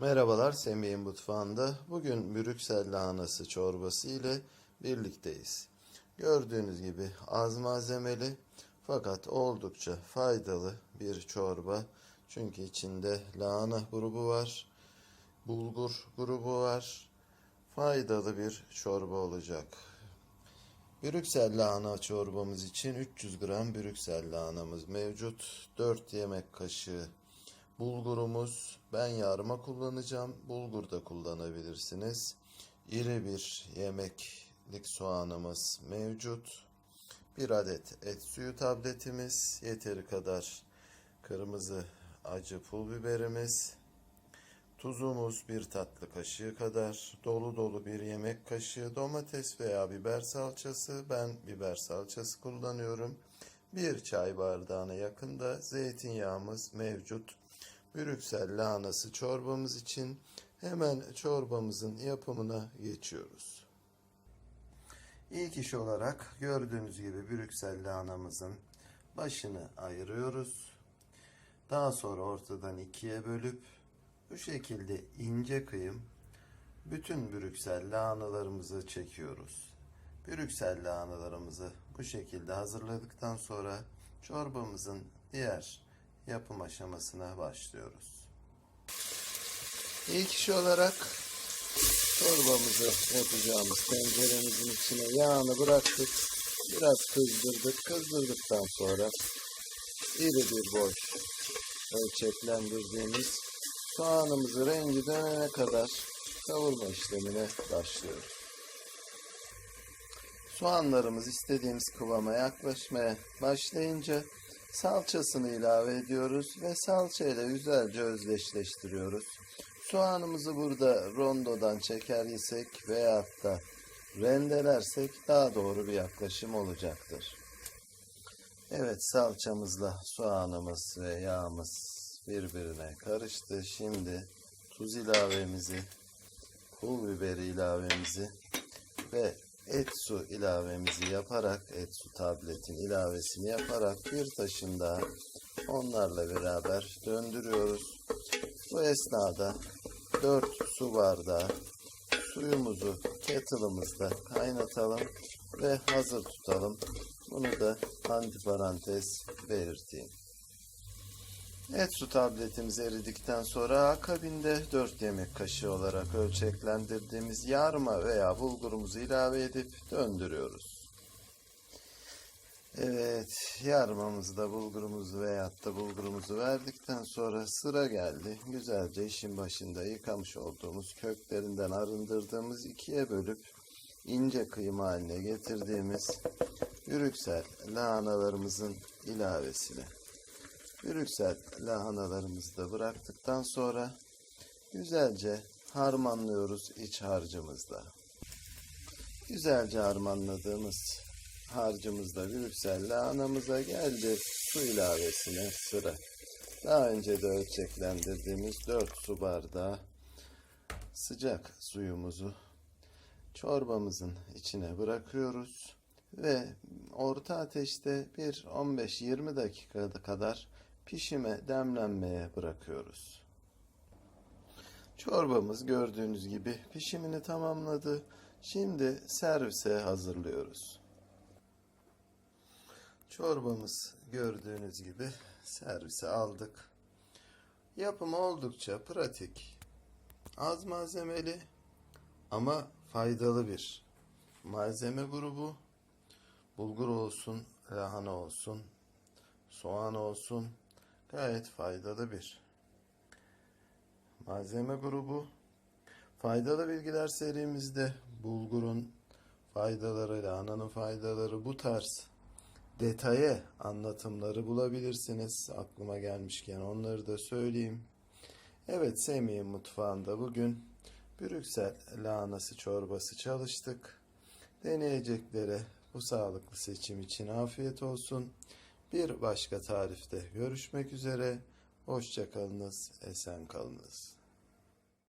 Merhabalar Semih'in mutfağında. Bugün Brüksel lahanası çorbası ile birlikteyiz. Gördüğünüz gibi az malzemeli fakat oldukça faydalı bir çorba. Çünkü içinde lahana grubu var, bulgur grubu var. Faydalı bir çorba olacak. Brüksel lahana çorbamız için 300 gram Brüksel lahanamız mevcut. 4 yemek kaşığı bulgurumuz. Ben yarma kullanacağım. Bulgur da kullanabilirsiniz. İri bir yemeklik soğanımız mevcut. Bir adet et suyu tabletimiz. Yeteri kadar kırmızı acı pul biberimiz. Tuzumuz bir tatlı kaşığı kadar, dolu dolu bir yemek kaşığı domates veya biber salçası. Ben biber salçası kullanıyorum. Bir çay bardağına yakında zeytinyağımız mevcut. Brüksel lahanası çorbamız için hemen çorbamızın yapımına geçiyoruz. İlk iş olarak gördüğünüz gibi Brüksel lahanamızın başını ayırıyoruz. Daha sonra ortadan ikiye bölüp bu şekilde ince kıyım bütün Brüksel lahanalarımızı çekiyoruz. Brüksel lahanalarımızı bu şekilde hazırladıktan sonra çorbamızın diğer yapım aşamasına başlıyoruz. İlk iş olarak çorbamızı yapacağımız tenceremizin içine yağını bıraktık. Biraz kızdırdık. Kızdırdıktan sonra iri bir boy ölçeklendirdiğimiz soğanımızı rengi dönene kadar kavurma işlemine başlıyoruz. Soğanlarımız istediğimiz kıvama yaklaşmaya başlayınca salçasını ilave ediyoruz ve salçayla güzelce özdeşleştiriyoruz. Soğanımızı burada rondodan çeker isek veyahut da rendelersek daha doğru bir yaklaşım olacaktır. Evet salçamızla soğanımız ve yağımız birbirine karıştı. Şimdi tuz ilavemizi, pul biberi ilavemizi ve et su ilavemizi yaparak, et su tabletin ilavesini yaparak bir taşın daha onlarla beraber döndürüyoruz. Bu esnada 4 su bardağı suyumuzu kettle'ımızda kaynatalım ve hazır tutalım. Bunu da antiparantez belirteyim. Et su tabletimiz eridikten sonra akabinde 4 yemek kaşığı olarak ölçeklendirdiğimiz yarma veya bulgurumuzu ilave edip döndürüyoruz. Evet, yarmamızı da bulgurumuzu veyahut da bulgurumuzu verdikten sonra sıra geldi. Güzelce işin başında yıkamış olduğumuz köklerinden arındırdığımız ikiye bölüp ince kıyım haline getirdiğimiz Brüksel lahanalarımızın ilavesine. Brüksel lahanalarımızı da bıraktıktan sonra güzelce harmanlıyoruz iç harcımızla. Güzelce harmanladığımız harcımızda Brüksel lahanamıza geldi su ilavesine sıra. Daha önce de ölçeklendirdiğimiz 4 su bardağı sıcak suyumuzu çorbamızın içine bırakıyoruz ve orta ateşte bir 15-20 dakika kadar pişime demlenmeye bırakıyoruz. Çorbamız gördüğünüz gibi pişimini tamamladı. Şimdi servise hazırlıyoruz. Çorbamız gördüğünüz gibi servise aldık. Yapımı oldukça pratik. Az malzemeli ama faydalı bir malzeme grubu. Bulgur olsun, lahana olsun, soğan olsun gayet faydalı bir malzeme grubu. Faydalı bilgiler serimizde bulgurun faydaları, lahananın faydaları bu tarz detaya anlatımları bulabilirsiniz. Aklıma gelmişken onları da söyleyeyim. Evet Semih'in mutfağında bugün Brüksel lahanası çorbası çalıştık. Deneyeceklere bu sağlıklı seçim için afiyet olsun. Bir başka tarifte görüşmek üzere. Hoşçakalınız, esen kalınız.